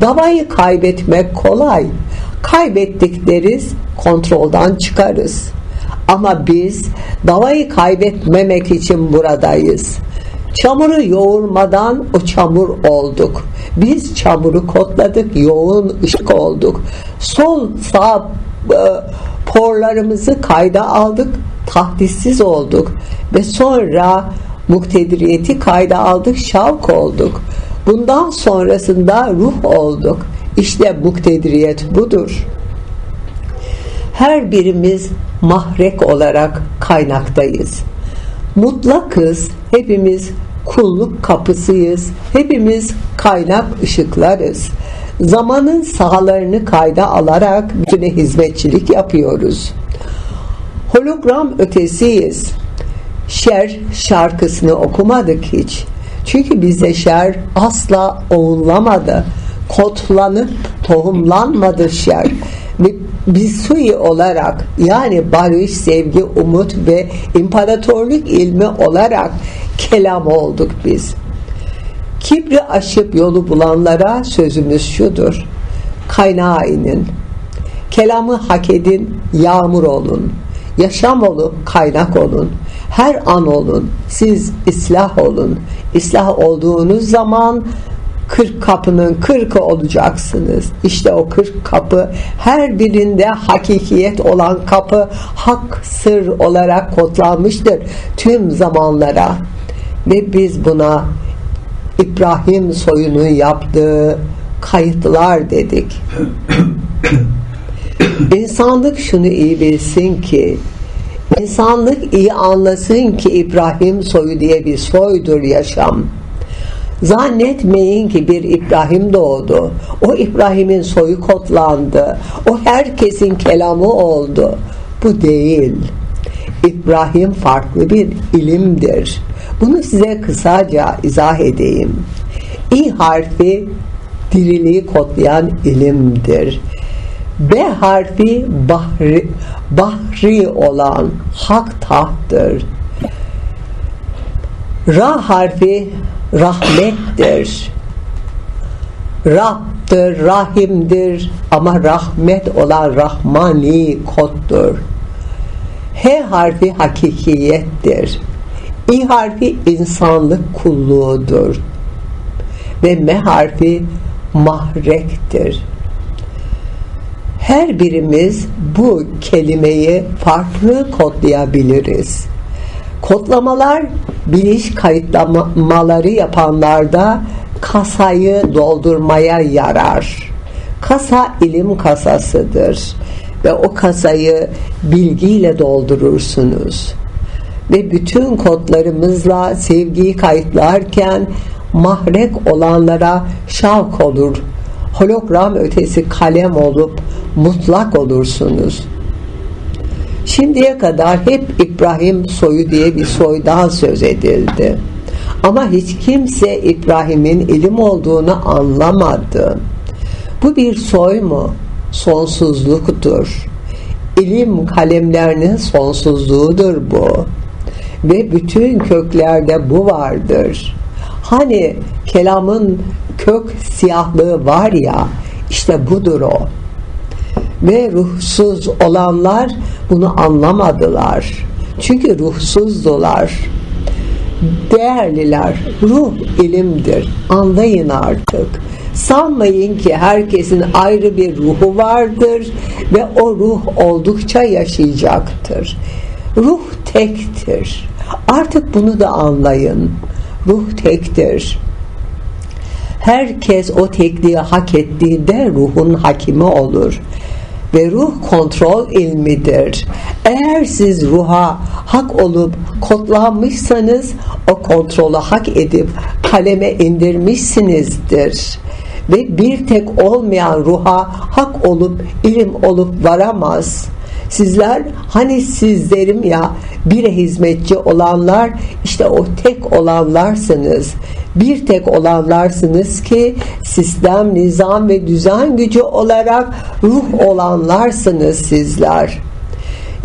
Davayı kaybetmek kolay. Kaybettik deriz, kontroldan çıkarız. Ama biz davayı kaybetmemek için buradayız. Çamuru yoğurmadan o çamur olduk. Biz çamuru kotladık, yoğun ışık olduk. Sol sağ e, porlarımızı kayda aldık, tahdissiz olduk. Ve sonra muktediriyeti kayda aldık, şavk olduk. Bundan sonrasında ruh olduk. İşte muktediriyet budur. Her birimiz mahrek olarak kaynaktayız. Mutlakız, hepimiz kulluk kapısıyız, hepimiz kaynak ışıklarız. Zamanın sahalarını kayda alarak bütüne hizmetçilik yapıyoruz. Hologram ötesiyiz. Şer şarkısını okumadık hiç. Çünkü bize şer asla oğullamadı. Kotlanıp tohumlanmadı şer. Biz suyu olarak yani barış, sevgi, umut ve imparatorluk ilmi olarak kelam olduk biz. Kibri aşıp yolu bulanlara sözümüz şudur. Kaynağa inin. Kelamı hak edin, yağmur olun. Yaşam olup kaynak olun. Her an olun. Siz islah olun. İslah olduğunuz zaman kırk kapının kırkı olacaksınız. İşte o kırk kapı her birinde hakikiyet olan kapı hak sır olarak kodlanmıştır tüm zamanlara. Ve biz buna İbrahim soyunun yaptığı kayıtlar dedik. İnsanlık şunu iyi bilsin ki insanlık iyi anlasın ki İbrahim soyu diye bir soydur yaşam. Zannetmeyin ki bir İbrahim doğdu. O İbrahim'in soyu kodlandı. O herkesin kelamı oldu. Bu değil. İbrahim farklı bir ilimdir. Bunu size kısaca izah edeyim. İ harfi diriliği kodlayan ilimdir. B harfi bahri, bahri olan hak tahttır. Ra harfi rahmettir. Rab'dır, rahimdir ama rahmet olan rahmani koddur. H harfi hakikiyettir. İ harfi insanlık kulluğudur. Ve M harfi mahrektir. Her birimiz bu kelimeyi farklı kodlayabiliriz. Kodlamalar biliş kayıtlamaları yapanlarda kasayı doldurmaya yarar. Kasa ilim kasasıdır ve o kasayı bilgiyle doldurursunuz. Ve bütün kodlarımızla sevgiyi kayıtlarken mahrek olanlara şavk olur. Hologram ötesi kalem olup mutlak olursunuz. Şimdiye kadar hep İbrahim soyu diye bir soydan söz edildi. Ama hiç kimse İbrahim'in ilim olduğunu anlamadı. Bu bir soy mu? Sonsuzluktur. İlim kalemlerinin sonsuzluğudur bu. Ve bütün köklerde bu vardır. Hani kelamın kök siyahlığı var ya, işte budur o ve ruhsuz olanlar bunu anlamadılar. Çünkü ruhsuzdular. Değerliler, ruh ilimdir. Anlayın artık. Sanmayın ki herkesin ayrı bir ruhu vardır ve o ruh oldukça yaşayacaktır. Ruh tektir. Artık bunu da anlayın. Ruh tektir. Herkes o tekliği hak ettiğinde ruhun hakimi olur ve ruh kontrol ilmidir. Eğer siz ruha hak olup kodlanmışsanız o kontrolü hak edip kaleme indirmişsinizdir. Ve bir tek olmayan ruha hak olup ilim olup varamaz. Sizler hani sizlerim ya bir hizmetçi olanlar işte o tek olanlarsınız. Bir tek olanlarsınız ki sistem, nizam ve düzen gücü olarak ruh olanlarsınız sizler.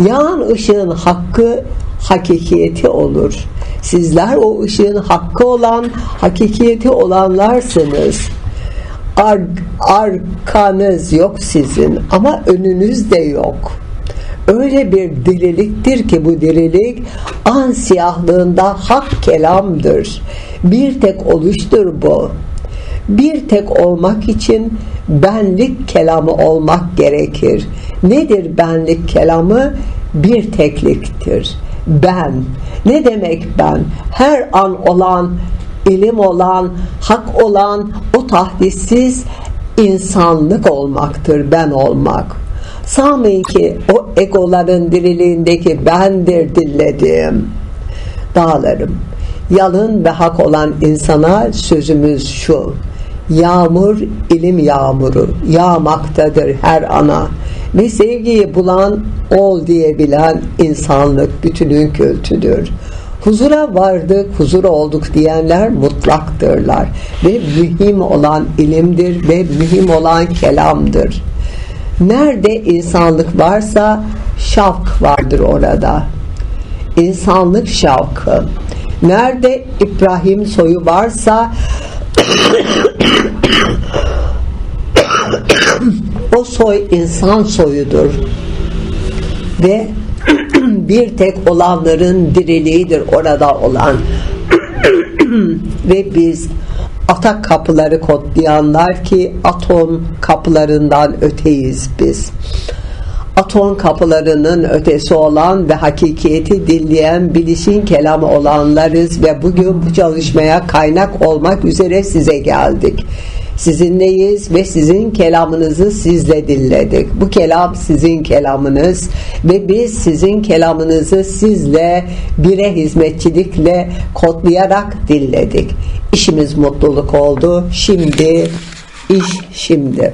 Yağan ışığın hakkı hakikiyeti olur. Sizler o ışığın hakkı olan hakikiyeti olanlarsınız. Ar- arkanız yok sizin ama önünüz de yok. Öyle bir diriliktir ki bu dirilik an siyahlığında hak kelamdır. Bir tek oluştur bu. Bir tek olmak için benlik kelamı olmak gerekir. Nedir benlik kelamı? Bir tekliktir. Ben. Ne demek ben? Her an olan, ilim olan, hak olan o tahdissiz insanlık olmaktır, ben olmak. Sanmayın ki o egoların diriliğindeki bendir dinlediğim. Dağlarım. Yalın ve hak olan insana sözümüz şu. Yağmur ilim yağmuru yağmaktadır her ana ve sevgiyi bulan ol diyebilen insanlık bütünün kültüdür. Huzura vardık, huzur olduk diyenler mutlaktırlar ve mühim olan ilimdir ve mühim olan kelamdır. Nerede insanlık varsa şavk vardır orada. İnsanlık şavkı. Nerede İbrahim soyu varsa o soy insan soyudur. Ve bir tek olanların diriliğidir orada olan. Ve biz atak kapıları kodlayanlar ki atom kapılarından öteyiz biz. Atom kapılarının ötesi olan ve hakikiyeti dinleyen bilişin kelamı olanlarız ve bugün bu çalışmaya kaynak olmak üzere size geldik. Sizinleyiz ve sizin kelamınızı sizle dinledik. Bu kelam sizin kelamınız ve biz sizin kelamınızı sizle bire hizmetçilikle kodlayarak dinledik. İşimiz mutluluk oldu. Şimdi iş şimdi.